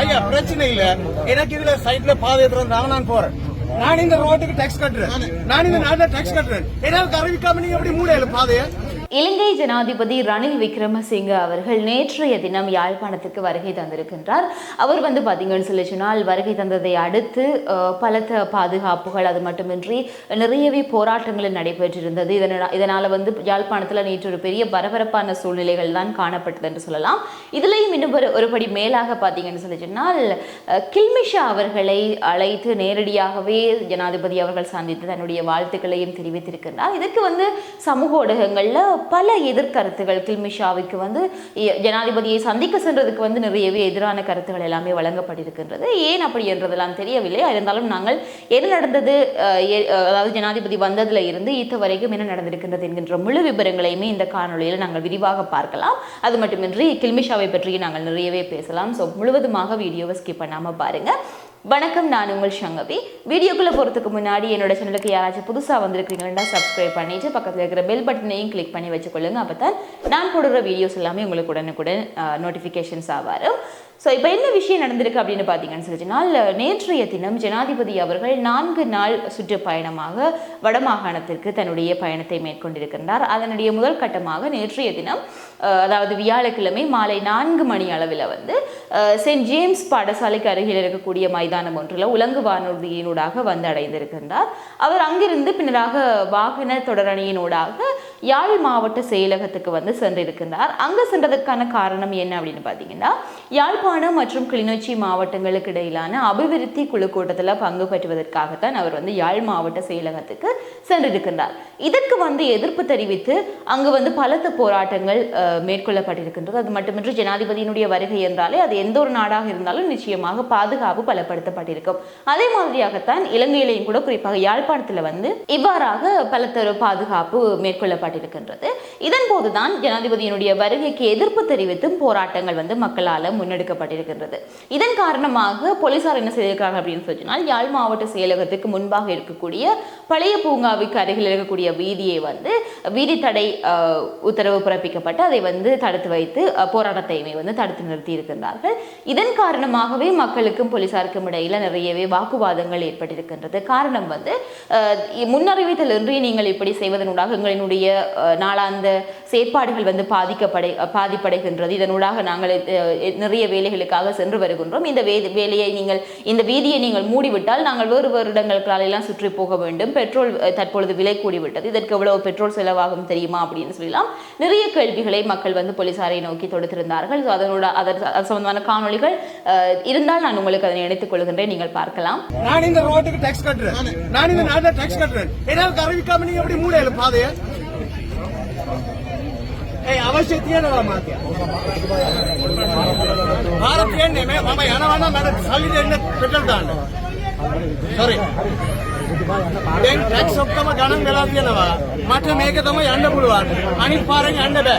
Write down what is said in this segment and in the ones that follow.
ஐயா பிரச்சனை இல்ல. எனக்கு இதுல சைட்ல பாதை எடுத்துறாங்க நான் போறேன். நான் இந்த ரோட்டுக்கு டாக்ஸ் கட்டுறேன். நான் இந்த நாட்டுல டாக்ஸ் கட்டுறேன். ஏதாவது அறிவிக்காம நீங்க எப்படி மூடையில பாதையை? இலங்கை ஜனாதிபதி ரணில் விக்ரமசிங்க அவர்கள் நேற்றைய தினம் யாழ்ப்பாணத்துக்கு வருகை தந்திருக்கின்றார். அவர் வந்து பார்த்தீங்கன்னு சொல்லி சொன்னால் வருகை தந்ததை அடுத்து பலத்த பாதுகாப்புகள் அது மட்டுமின்றி நிறையவே போராட்டங்கள் நடைபெற்றிருந்தது. இதனால் இதனால் வந்து யாழ்ப்பாணத்தில் நேற்று ஒரு பெரிய பரபரப்பான சூழ்நிலைகள் தான் காணப்பட்டது என்று சொல்லலாம். இதுலேயும் இன்னும் ஒரு ஒருபடி மேலாக பார்த்தீங்கன்னு சொல்லி சொன்னால் கில்மிஷா அவர்களை அழைத்து நேரடியாகவே ஜனாதிபதி அவர்கள் சந்தித்து தன்னுடைய வாழ்த்துக்களையும் தெரிவித்திருக்கின்றார். இதுக்கு வந்து சமூக ஊடகங்களில் பல எதிர்கருத்துகள் கில்மிஷாவுக்கு வந்து ஜனாதிபதியை சந்திக்க சென்றதுக்கு வந்து நிறையவே எதிரான கருத்துகள் எல்லாமே வழங்கப்பட்டிருக்கின்றது. ஏன் அப்படி என்றதெல்லாம் தெரியவில்லை. இருந்தாலும் நாங்கள் என்ன நடந்தது அதாவது ஜனாதிபதி வந்ததுல இருந்து இது வரைக்கும் என்ன நடந்திருக்கின்றது என்கின்ற முழு விவரங்களையுமே இந்த காணொலியில் நாங்கள் விரிவாக பார்க்கலாம். அது மட்டுமின்றி கில்மிஷாவை பற்றி நாங்கள் நிறையவே பேசலாம். ஸோ முழுவதுமாக வீடியோவை ஸ்கிப் பண்ணாமல் பாருங்கள் வணக்கம் நான் உங்கள் சங்கவி. வீடியோக்குள்ளே போகிறதுக்கு முன்னாடி என்னோட சேனலுக்கு யாராச்சும் புதுசாக வந்திருக்கீங்கன்னா சப்ஸ்கிரைப் பண்ணிவிட்டு பக்கத்தில் இருக்கிற பெல் பட்டனையும் கிளிக் பண்ணி வச்சுக்கொள்ளுங்க. அப்போ தான் நான் போடுற வீடியோஸ் எல்லாமே உங்களுக்கு உடனுக்குடன் நோட்டிஃபிகேஷன்ஸ் ஆவாரும். ஸோ இப்போ என்ன விஷயம் நடந்திருக்கு அப்படின்னு பார்த்தீங்கன்னு சொல்லிச்சுனால் நேற்றைய தினம் ஜனாதிபதி அவர்கள் நான்கு நாள் சுற்றுப்பயணமாக வடமாகாணத்திற்கு தன்னுடைய பயணத்தை மேற்கொண்டிருக்கின்றார். அதனுடைய முதல் கட்டமாக நேற்றைய தினம் அதாவது வியாழக்கிழமை மாலை நான்கு மணி அளவில் வந்து செயின்ட் ஜேம்ஸ் பாடசாலைக்கு அருகில் இருக்கக்கூடிய மைதானம் ஒன்றில் உலங்கு வானூர்தியினூடாக வந்து அடைந்திருக்கின்றார் அவர் அங்கிருந்து பின்னராக வாகன தொடரணியினூடாக யாழ் மாவட்ட செயலகத்துக்கு வந்து சென்றிருக்கின்றார். அங்கு சென்றதற்கான காரணம் என்ன அப்படின்னு பார்த்தீங்கன்னா யாழ்ப்பாணம் மற்றும் கிளிநொச்சி மாவட்டங்களுக்கு இடையிலான அபிவிருத்தி குழு கூட்டத்தில் பங்கு பெற்றுவதற்காகத்தான் அவர் வந்து யாழ் மாவட்ட செயலகத்துக்கு சென்றிருக்கின்றார். இதற்கு வந்து எதிர்ப்பு தெரிவித்து அங்கு வந்து பலத்த போராட்டங்கள் மேற்கொள்ளப்பட்டிருக்கின்றது. அது மட்டுமின்றி ஜனாதிபதியினுடைய வருகை என்றாலே அது எந்த ஒரு நாடாக இருந்தாலும் நிச்சயமாக பாதுகாப்பு பலப்படுத்தப்பட்டிருக்கும். அதே மாதிரியாகத்தான் இலங்கையிலையும் கூட குறிப்பாக யாழ்ப்பாணத்தில் வந்து இவ்வாறாக பலத்த பாதுகாப்பு பாதுகாப்பு மேற்கொள்ளப்பட்டிருக்கின்றது இதன் போதுதான் ஜனாதிபதியினுடைய வருகைக்கு எதிர்ப்பு தெரிவித்தும் போராட்டங்கள் வந்து மக்களால் முன்னெடுக்கப்பட்டிருக்கின்றது. இதன் காரணமாக போலீசார் என்ன செய்திருக்காங்க அப்படின்னு சொன்னால் யாழ் மாவட்ட செயலகத்துக்கு முன்பாக இருக்கக்கூடிய பழைய பூங்காவுக்கு அருகில் இருக்கக்கூடிய வீதியை வந்து வீதி தடை உத்தரவு பிறப்பிக்கப்பட்டு அதை வந்து தடுத்து வைத்து போராட்டத்தையுமே வந்து தடுத்து நிறுத்தி இருக்கின்றார்கள். இதன் காரணமாகவே மக்களுக்கும் போலீசாருக்கும் இடையில நிறையவே வாக்குவாதங்கள் ஏற்பட்டிருக்கின்றது. காரணம் வந்து முன்னறிவித்தல் இன்றி நீங்கள் இப்படி செய்வதனூடாக எங்களினுடைய நாளாந்த செயற்பாடுகள் வந்து பாதிக்கப்படை பாதிப்படைகின்றது. இதனூடாக நாங்கள் நிறைய வேலைகளுக்காக சென்று வருகின்றோம். இந்த வே வேலையை நீங்கள் இந்த வீதியை நீங்கள் மூடிவிட்டால் நாங்கள் வேறு வேறு இடங்களுக்கால சுற்றி போக வேண்டும். பெட்ரோல் தற்பொழுது விலை கூடிவிட்டது. இதற்கு எவ்வளவு பெட்ரோல் செலவாகும் தெரியுமா அப்படின்னு சொல்லலாம் நிறைய கேள்விகளை மக்கள் வந்து போலீசாரை நோக்கி தொடுத்திருந்தார்கள். ஸோ அதனோட அதன் சம்பந்தமான காணொளிகள் இருந்தால் நான் உங்களுக்கு அதனை இணைத்துக் கொள்கின்றேன். நீங்கள் பார்க்கலாம். நான் இந்த ரோட்டுக்கு டேக்ஸ் கட்டுறேன். நான் இந்த நாட்டில் டேக்ஸ் கட்டுறேன். ஏன்னா கரவிக்காம நீங்க எப்படி மூடையில பாதையை? ಅವಶ್ಯಕತೆ ಮಾತೆ ಭಾರತ ಎಣ್ಣೆ ಮಮ ಹಣವನ್ನು ನನ್ನ ಸಾಲಿದ ಎಣ್ಣೆ ಪೆಟ್ರೋಲ್ ತಾಂಡು సారీ ట్యాక్స్ ఒక్కమ గణం వెళ్ళాల్సినవా మఠం ఏకదమ్మ ఎండపుడువాడు అని పారంగ ఎండబే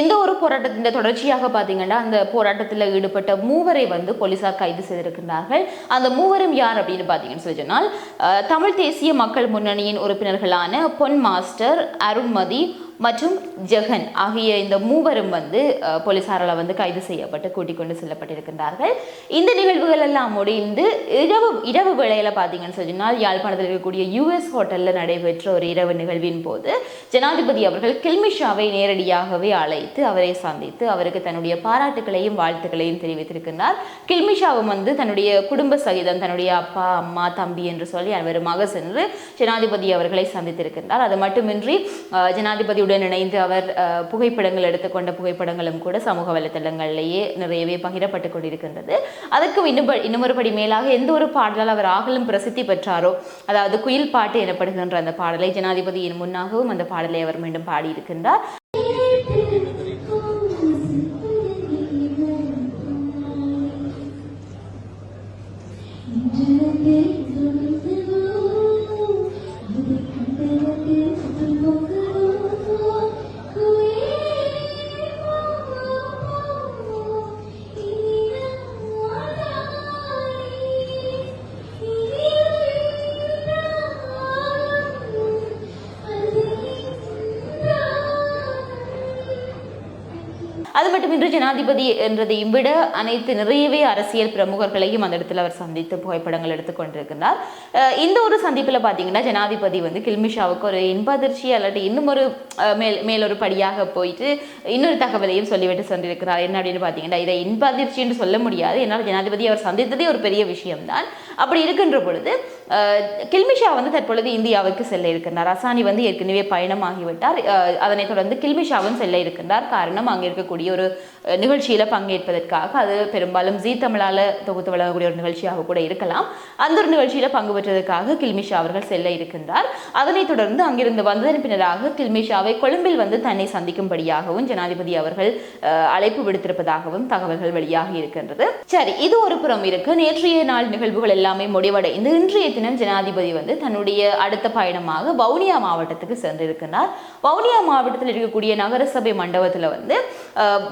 இந்த ஒரு போராட்டத்தின் தொடர்ச்சியாக பாத்தீங்கன்னா அந்த போராட்டத்தில் ஈடுபட்ட மூவரை வந்து போலீசார் கைது செய்திருக்கிறார்கள் அந்த மூவரும் யார் அப்படின்னு பார்த்தீங்கன்னு சொல்லி சொன்னால் தமிழ் தேசிய மக்கள் முன்னணியின் உறுப்பினர்களான பொன் மாஸ்டர் அருண்மதி மற்றும் ஜெகன் ஆகிய இந்த மூவரும் வந்து போலீசாரால் வந்து கைது செய்யப்பட்டு கூட்டிக் கொண்டு செல்லப்பட்டிருக்கின்றார்கள். இந்த நிகழ்வுகள் எல்லாம் முடிந்து இரவு இரவு வேளையில் பார்த்தீங்கன்னு சொன்னால் யாழ்ப்பாணத்தில் இருக்கக்கூடிய யூஎஸ் ஹோட்டலில் நடைபெற்ற ஒரு இரவு நிகழ்வின் போது ஜனாதிபதி அவர்கள் கில்மிஷாவை நேரடியாகவே அழைத்து அவரை சந்தித்து அவருக்கு தன்னுடைய பாராட்டுகளையும் வாழ்த்துக்களையும் தெரிவித்திருக்கின்றார். கில்மிஷாவும் வந்து தன்னுடைய குடும்ப சகிதம் தன்னுடைய அப்பா அம்மா தம்பி என்று சொல்லி அனைவருமாக சென்று ஜனாதிபதி அவர்களை சந்தித்திருக்கின்றார். அது மட்டுமின்றி ஜனாதிபதியுடன் ஜனாதிபதியுடன் இணைந்து அவர் புகைப்படங்கள் எடுத்துக்கொண்ட புகைப்படங்களும் கூட சமூக வலைத்தளங்களிலேயே நிறையவே பகிரப்பட்டு கொண்டிருக்கின்றது. அதற்கு இன்னும் ப- இன்னும் ஒருபடி மேலாக எந்த ஒரு பாடலால் அவர் ஆகலும் பிரசித்தி பெற்றாரோ அதாவது குயில் பாட்டு எனப்படுகின்ற அந்த பாடலை ஜனாதிபதியின் முன்னாகவும் அந்த பாடலை அவர் மீண்டும் பாடியிருக்கின்றார். மட்டுமின்றி ஜனாதிபதி என்றதையும் விட அனைத்து நிறையவே அரசியல் பிரமுகர்களையும் அந்த இடத்துல அவர் சந்தித்து புகைப்படங்கள் எடுத்துக்கொண்டிருக்கிறார் இந்த ஒரு சந்திப்பில் பார்த்தீங்கன்னா ஜனாதிபதி வந்து கில்மிஷாவுக்கு ஒரு இன்பதிர்ச்சி அல்லது இன்னும் ஒரு மேல் மேலொரு படியாக போயிட்டு இன்னொரு தகவலையும் சொல்லிவிட்டு சென்றிருக்கிறார். என்ன அப்படின்னு பார்த்தீங்கன்னா இதை இன்பதிர்ச்சின்னு சொல்ல முடியாது. என்னால் ஜனாதிபதி அவர் சந்தித்ததே ஒரு பெரிய விஷயம்தான். அப்படி இருக்கின்ற பொழுது கில்மிஷா வந்து தற்பொழுது இந்தியாவுக்கு செல்ல இருக்கின்றார். அசானி வந்து ஏற்கனவே பயணமாகிவிட்டார். அதனைத் தொடர்ந்து கில்மிஷாவும் செல்ல இருக்கின்றார். காரணம் அங்கே இருக்கக்கூடிய ஒரு நிகழ்ச்சியில் பங்கேற்பதற்காக. அது பெரும்பாலும் ஜீ தமிழால் தொகுத்து வழங்கக்கூடிய ஒரு நிகழ்ச்சியாக கூட இருக்கலாம். அந்த ஒரு நிகழ்ச்சியில் பங்கு பெற்றதற்காக கில்மிஷா அவர்கள் செல்ல இருக்கின்றார். அதனைத் தொடர்ந்து அங்கிருந்து வந்ததன் பின்னராக கில்மிஷாவை கொழும்பில் வந்து தன்னை சந்திக்கும்படியாகவும் ஜனாதிபதி அவர்கள் அழைப்பு விடுத்திருப்பதாகவும் தகவல்கள் வெளியாகி இருக்கின்றது. சரி இது ஒரு புறம் இருக்கு. நேற்றைய நாள் நிகழ்வுகள் எல்லாமே முடிவடைந்து இன்றைய தினம் ஜனாதிபதி வந்து தன்னுடைய அடுத்த பயணமாக வவுனியா மாவட்டத்துக்கு சென்றிருக்கிறார் வவுனியா மாவட்டத்தில் இருக்கக்கூடிய நகரசபை மண்டபத்தில் வந்து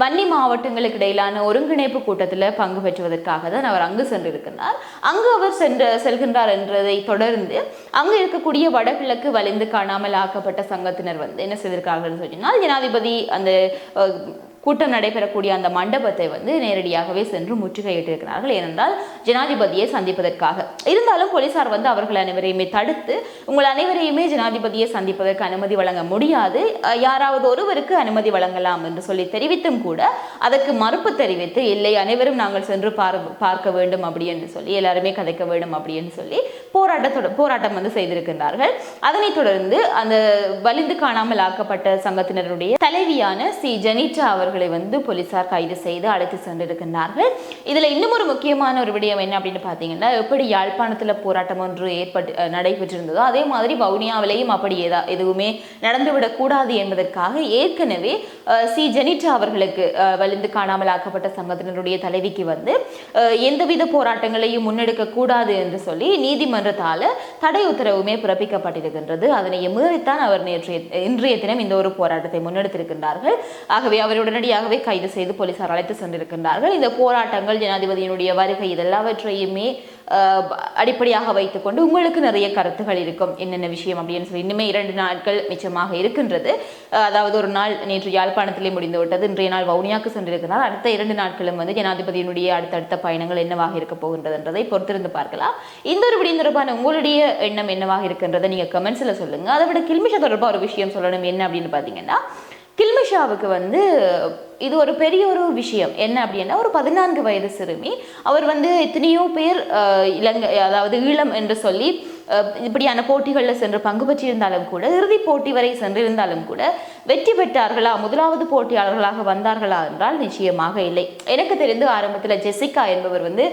வன்னி மாவட்டங்களுக்கு இடையிலான ஒருங்கிணைப்பு கூட்டத்தில் பங்கு பெற்றுவதற்காக தான் அவர் அங்கு சென்றிருக்கிறார் அங்கு அவர் சென்ற செல்கின்றார் என்றதை தொடர்ந்து அங்கு இருக்கக்கூடிய வடகிழக்கு வலிந்து காணாமல் ஆக்கப்பட்ட சங்கத்தினர் வந்து என்ன செய்திருக்கார்கள் சொன்னால் ஜனாதிபதி அந்த கூட்டம் நடைபெறக்கூடிய அந்த மண்டபத்தை வந்து நேரடியாகவே சென்று முற்றுகையிட்டிருக்கிறார்கள். ஏனென்றால் ஜனாதிபதியை சந்திப்பதற்காக. இருந்தாலும் போலீசார் வந்து அவர்கள் அனைவரையுமே தடுத்து உங்கள் அனைவரையுமே ஜனாதிபதியை சந்திப்பதற்கு அனுமதி வழங்க முடியாது. யாராவது ஒருவருக்கு அனுமதி வழங்கலாம் என்று சொல்லி தெரிவித்தும் கூட அதற்கு மறுப்பு தெரிவித்து இல்லை அனைவரும் நாங்கள் சென்று பார் பார்க்க வேண்டும் அப்படி என்று சொல்லி எல்லாருமே கதைக்க வேண்டும் அப்படின்னு சொல்லி போராட்டத்தோட போராட்டம் வந்து செய்திருக்கின்றார்கள். அதனைத் தொடர்ந்து அந்த வலிந்து காணாமல் ஆக்கப்பட்ட சங்கத்தினருடைய தலைவியான சி ஜெனிட்டா அவர்களை வந்து போலீசார் கைது செய்து அழைத்து சென்றிருக்கின்றார்கள். இதில் இன்னும் ஒரு முக்கியமான ஒரு விடயம் என்ன அப்படின்னு பார்த்தீங்கன்னா எப்படி யாழ்ப்பாணத்தில் போராட்டம் ஒன்று ஏற்பட்டு நடைபெற்றிருந்ததோ அதே மாதிரி வவுனியாவிலையும் அப்படி ஏதா எதுவுமே நடந்துவிடக்கூடாது என்பதற்காக ஏற்கனவே சி. ஜெனிட்டா அவர்களுக்கு வலிந்து காணாமல் ஆக்கப்பட்ட சங்கத்தினருடைய தலைவிக்கு வந்து எந்தவித போராட்டங்களையும் முன்னெடுக்க கூடாது என்று சொல்லி நீதிமன்றத்தால் தடை உத்தரவுமே பிறப்பிக்கப்பட்டிருக்கின்றது. அதனை மீறித்தான் அவர் நேற்றைய இன்றைய தினம் இந்த ஒரு போராட்டத்தை முன்னெடுத்திருக்கின்றார்கள். ஆகவே அவர் உடனடியாகவே கைது செய்து போலீசார் அழைத்து சென்றிருக்கின்றார்கள். இந்த போராட்டங்கள் ஜனாதிபதியினுடைய வருகை இதெல்லாவற்றையுமே அடிப்படையாக வைத்துக்கொண்டு உங்களுக்கு நிறைய கருத்துகள் இருக்கும். என்னென்ன விஷயம் அப்படின்னு சொல்லி இன்னுமே இரண்டு நாட்கள் மிச்சமாக இருக்கின்றது. அதாவது ஒரு நாள் நேற்று யாழ்ப்பாணத்திலே முடிந்து விட்டது இன்றைய நாள் வவுனியாவுக்கு சென்றிருக்கிறார். அடுத்த இரண்டு நாட்களும் வந்து ஜனாதிபதியினுடைய அடுத்தடுத்த பயணங்கள் என்னவாக இருக்க போகின்றது என்றதை பொறுத்திருந்து பார்க்கலாம். இந்த ஒரு விடியம் தொடர்பான உங்களுடைய எண்ணம் என்னவாக இருக்கின்றதை நீங்க கமெண்ட்ஸ்ல சொல்லுங்க. அதை விட கில்மிஷா தொடர்பாக ஒரு விஷயம் சொல்லணும் என்ன அப்படின்னு பார்த்தீங்கன்னா கில்மிஷாவுக்கு வந்து இது ஒரு பெரிய ஒரு விஷயம். என்ன அப்படின்னா ஒரு பதினான்கு வயது சிறுமி. அவர் வந்து எத்தனையோ பேர் இலங்கை அதாவது ஈழம் என்று சொல்லி இப்படியான போட்டிகளில் சென்று பங்கு பெற்றிருந்தாலும் கூட இறுதிப் போட்டி வரை சென்றிருந்தாலும் கூட வெற்றி பெற்றார்களா? முதலாவது போட்டியாளர்களாக வந்தார்களா என்றால் நிச்சயமாக இல்லை. எனக்கு தெரிந்து ஆரம்பத்தில் ஜெசிகா என்பவர் வந்து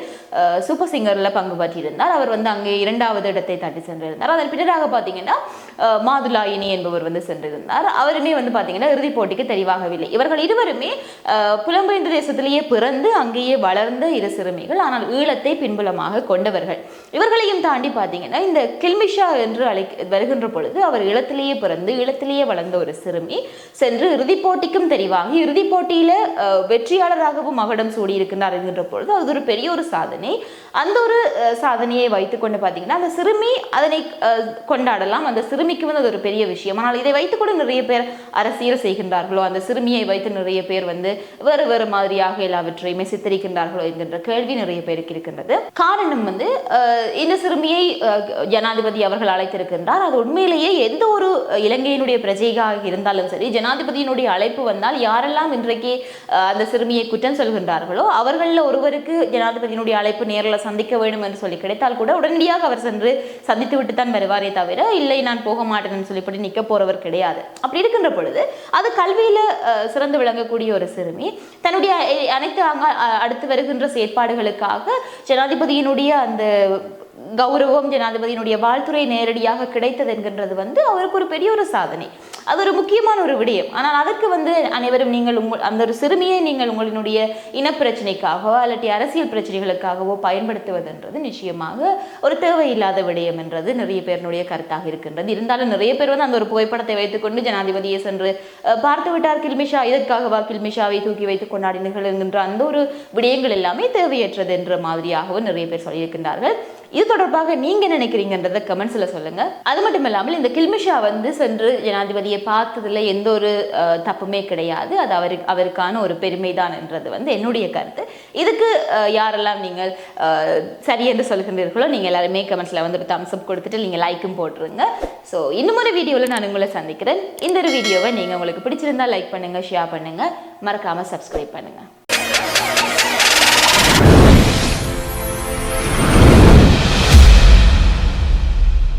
சூப்பர் சிங்கரில் பங்கு பற்றியிருந்தார். அவர் வந்து அங்கே இரண்டாவது இடத்தை தட்டி சென்றிருந்தார். அதன் பின்னராக பார்த்தீங்கன்னா மாதுலாயினி என்பவர் வந்து சென்றிருந்தார். அவருமே வந்து பார்த்தீங்கன்னா இறுதிப் போட்டிக்கு தெரிவாகவில்லை. இவர்கள் இருவருமே புலம்பெயர்ந்த தேசத்திலேயே பிறந்து அங்கேயே வளர்ந்த இரு சிறுமிகள். ஆனால் ஈழத்தை பின்புலமாக கொண்டவர்கள். இவர்களையும் தாண்டி பார்த்தீங்கன்னா இந்த கில்மிஷா என்று அழை வருகின்ற பொழுது அவர் ஈழத்திலேயே பிறந்து ஈழத்திலேயே வளர்ந்த ஒரு சிறுமி சென்று இறுதிப் போட்டிக்கும் தெரிவாங்க இறுதிப் போட்டியில வெற்றியாளராகவும் மகடம் சூடியிருக்கிறார் என்கின்ற பொழுது அது ஒரு பெரிய ஒரு சாதனை. அந்த ஒரு சாதனையை வைத்துக்கொண்டு பார்த்தீங்கன்னா அந்த சிறுமி அதனை கொண்டாடலாம். அந்த சிறுமிக்கு வந்து அது ஒரு பெரிய விஷயம். ஆனால் இதை வைத்துக்கூட நிறைய பேர் அரசியல் செய்கின்றார்களோ அந்த சிறுமியை வைத்து நிறைய பேர் வந்து வேறு வேறு மாதிரியாக எல்லாவற்றையுமே சித்தரிக்கின்றார்களோ என்கின்ற கேள்வி நிறைய பேருக்கு இருக்கின்றது. காரணம் வந்து அஹ், இந்த சிறுமியை ஜனாதிபதி அவர்கள் அழைத்திருக்கின்றார். அது உண்மையிலேயே எந்த ஒரு இலங்கையினுடைய பிரஜையாக இருந்தாலும் சரி ஜனாதிபதியினுடைய அழைப்பு வந்தால் யாரெல்லாம் இன்றைக்கு அந்த சிறுமியை குற்றம் சொல்கின்றார்களோ அவர்களில் ஒருவருக்கு ஜனாதிபதியினுடைய அழைப்பு நேரில் சந்திக்க வேண்டும் என்று சொல்லி கிடைத்தால் கூட உடனடியாக அவர் சென்று சந்தித்து விட்டு தான் வருவாரே தவிர இல்லை நான் போக மாட்டேன்னு சொல்லிப்படி நிற்க போறவர் கிடையாது. அப்படி இருக்கின்ற பொழுது அது கல்வியில சிறந்து விளங்கக்கூடிய ஒரு சிறுமி தன்னுடைய அனைத்து அங்க- அடுத்து வருகின்ற செயற்பாடுகளுக்காக ஜனாதிபதியினுடைய அந்த கௌரவம் ஜனாதிபதியினுடைய வாழ்த்துறை நேரடியாக கிடைத்தது என்கின்றது வந்து அவருக்கு ஒரு பெரிய ஒரு சாதனை. அது ஒரு முக்கியமான ஒரு விடயம். ஆனால் அதற்கு வந்து அனைவரும் நீங்கள் உங்கள் அந்த ஒரு சிறுமியை நீங்கள் உங்களினுடைய இனப்பிரச்சனைக்காகவோ அல்லட்டி அரசியல் பிரச்சனைகளுக்காகவோ பயன்படுத்துவதுன்றது நிச்சயமாக ஒரு தேவையில்லாத விடயம் என்றது நிறைய பேருடைய கருத்தாக இருக்கின்றது. இருந்தாலும் நிறைய பேர் வந்து அந்த ஒரு புகைப்படத்தை வைத்துக்கொண்டு ஜனாதிபதியை சென்று பார்த்து விட்டார் கில்மிஷா. இதற்காகவா கில்மிஷாவை தூக்கி வைத்து கொண்டாடினீர்கள் என்கின்ற அந்த ஒரு விடயங்கள் எல்லாமே தேவையற்றது என்ற மாதிரியாகவும் நிறைய பேர் சொல்லியிருக்கின்றார்கள். இது தொடர்பாக நீங்க நினைக்கிறீங்கன்றத கமெண்ட்ஸ்ல சொல்லுங்க. அது மட்டும் இல்லாமல் இந்த கில்மிஷா வந்து சென்று ஜனாதிபதியை பார்த்ததுல எந்த ஒரு தப்புமே கிடையாது. அது அவருக்கு அவருக்கான ஒரு பெருமைதான்ன்றது வந்து என்னுடைய கருத்து. இதுக்கு யாரெல்லாம் நீங்கள் சரி என்று சொல்கின்றீர்களோ நீங்கள் எல்லாருமே கமெண்ட்ஸில் வந்து தம்ஸ்அப் கொடுத்துட்டு நீங்கள் லைக்கும் போட்டுருங்க. ஸோ இன்னும் ஒரு வீடியோவில் நான் உங்களை சந்திக்கிறேன். இந்த ஒரு வீடியோவை நீங்கள் உங்களுக்கு பிடிச்சிருந்தா லைக் பண்ணுங்கள் ஷேர் பண்ணுங்கள் மறக்காமல் சப்ஸ்கிரைப் பண்ணுங்கள்